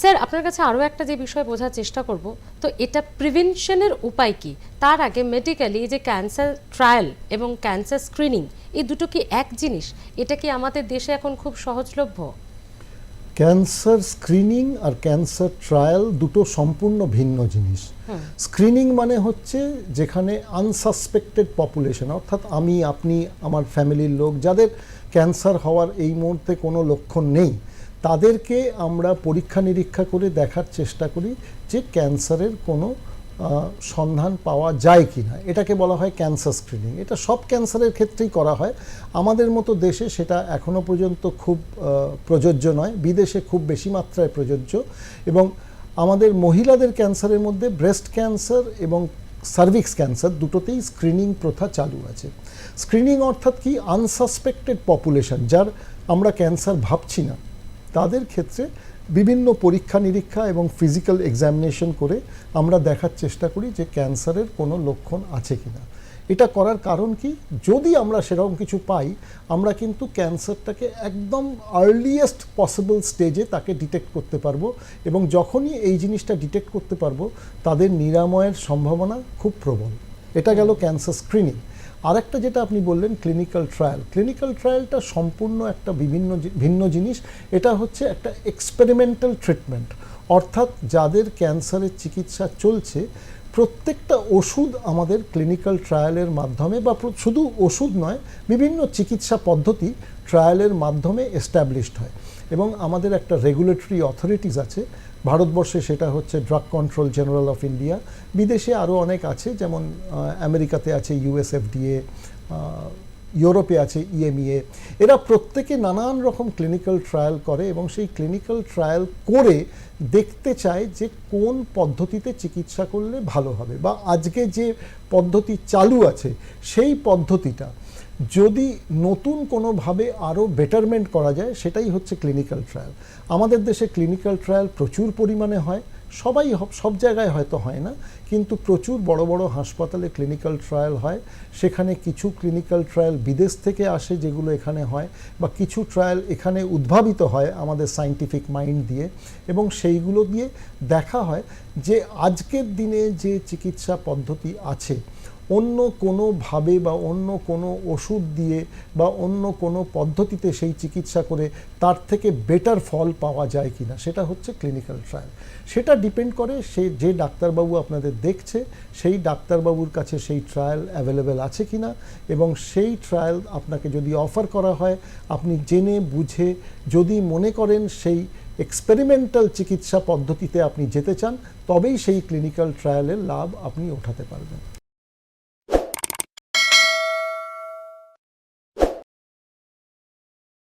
Sir আপনার কাছে আরও একটা যে বিষয় বোঝার চেষ্টা করব তো এটা প্রিভেনশনের উপায় কি? তার আগে মেডিকেলি যে ক্যান্সার ট্রায়াল এবং ক্যান্সার স্ক্রিনিং এই দুটো কি এক জিনিস? এটা কি আমাদের দেশে এখন খুব সহজলভ্য? ক্যান্সার স্ক্রিনিং আর ক্যান্সার ট্রায়াল দুটো সম্পূর্ণ ভিন্ন জিনিস। স্ক্রিনিং মানে হচ্ছে যেখানে আনসাসপেক্টেড পপুলেশন অর্থাৎ আমি আপনি আমার ফ্যামিলির লোক যাদের ক্যান্সার হওয়ার এই মুহূর্তে কোনো লক্ষণ নেই তাদেরকে আমরা পরীক্ষা নিরীক্ষা করে দেখার চেষ্টা করি যে ক্যান্সারের কোনো সন্ধান পাওয়া যায় কি না এটাকে বলা হয় ক্যান্সার স্ক্রিনিং। এটা সব ক্যান্সারের ক্ষেত্রেই করা হয়। আমাদের মতো দেশে সেটা এখনও পর্যন্ত খুব প্রযোজ্য নয়। বিদেশে খুব বেশি মাত্রায় প্রযোজ্য। এবং আমাদের মহিলাদের ক্যান্সারের মধ্যে ব্রেস্ট ক্যান্সার এবং সার্ভিক্স ক্যান্সার দুটোতেই স্ক্রিনিং প্রথা চালু আছে। স্ক্রিনিং অর্থাৎ কি? আনসাসপেক্টেড পপুলেশন, যার আমরা ক্যান্সার ভাবছি না। তাদের ক্ষেত্রে বিভিন্ন পরীক্ষা নিরীক্ষা এবং ফিজিক্যাল এক্সামিনেশন করে আমরা দেখার চেষ্টা করি যে ক্যান্সারের কোনো লক্ষণ আছে কিনা। এটা করার কারণ কি? যদি আমরা সেরকম কিছু পাই, আমরা কিন্তু ক্যান্সারটাকে একদম আর্লিয়েস্ট পসিবল স্টেজে তাকে ডিটেক্ট করতে পারব এবং যখনই এই জিনিসটা ডিটেক্ট করতে পারব, তাদের নিরাময়ের সম্ভাবনা খুব প্রবল। এটা গেল ক্যান্সার স্ক্রিনিং আরেকটা যেটা আপনি বললেন ক্লিনিক্যাল ট্রায়াল ক্লিনিক্যাল ট্রায়ালটা সম্পূর্ণ একটা বিভিন্ন ভিন্ন জিনিস। এটা হচ্ছে একটা এক্সপেরিমেন্টাল ট্রিটমেন্ট অর্থাৎ যাদের ক্যান্সারের চিকিৎসা চলছে, প্রত্যেকটা ওষুধ আমাদের ক্লিনিক্যাল ট্রায়ালের মাধ্যমে বা শুধু ওষুধ নয়, বিভিন্ন চিকিৎসা পদ্ধতি ট্রায়ালের মাধ্যমে এস্টাবলিশড হয়। এবং আমাদের একটা রেগুলেটরি অথরিটিস আছে। ভারতবর্ষে সেটা হচ্ছে drug control general of India বিদেশে আরও অনেক আছে, যেমন আমেরিকাতে আছে ইউএসএফডিএ ইউরোপে আছে ইএমইএ এরা প্রত্যেকে নানান রকম ক্লিনিক্যাল ট্রায়াল করে এবং সেই ক্লিনিক্যাল ট্রায়াল করে দেখতে চায় যে কোন পদ্ধতিতে চিকিৎসা করলে ভালো হবে। বা আজকে যে পদ্ধতি চালু আছে, সেই পদ্ধতিটা যদি নতুন কোনোভাবে আরও বেটারমেন্ট করা যায়, সেটাই হচ্ছে ক্লিনিক্যাল ট্রায়াল আমাদের দেশে ক্লিনিক্যাল ট্রায়াল প্রচুর পরিমাণে হয়, সবাই সব জায়গায় হয়তো হয় না, কিন্তু প্রচুর বড় বড় হাসপাতালে ক্লিনিক্যাল ট্রায়াল হয়, সেখানে কিছু ক্লিনিক্যাল ট্রায়াল বিদেশ থেকে আসে যেগুলো এখানে হয়, বা কিছু ট্রায়াল এখানে উদ্ভাবিত হয় আমাদের সাইন্টিফিক মাইন্ড দিয়ে, এবং সেইগুলো দিয়ে দেখা হয় যে আজকের দিনে যে চিকিৎসা পদ্ধতি আছে অন্য কোনোভাবে বা অন্য কোনো ওষুধ দিয়ে বা অন্য কোনো পদ্ধতিতে সেই চিকিৎসা করে তার থেকে বেটার ফল পাওয়া যায় কি না সেটা হচ্ছে ক্লিনিক্যাল ট্রায়াল সেটা ডিপেন্ড করে সে যে ডাক্তারবাবু আপনাদের দেখছে, সেই ডাক্তারবাবুর কাছে সেই ট্রায়াল অ্যাভেলেবেল আছে কি না এবং সেই ট্রায়াল আপনাকে যদি অফার করা হয়, আপনি জেনে বুঝে যদি মনে করেন সেই এক্সপেরিমেন্টাল চিকিৎসা পদ্ধতিতে আপনি যেতে চান, তবেই সেই ক্লিনিক্যাল ট্রায়ালের লাভ আপনি ওঠাতে পারবেন।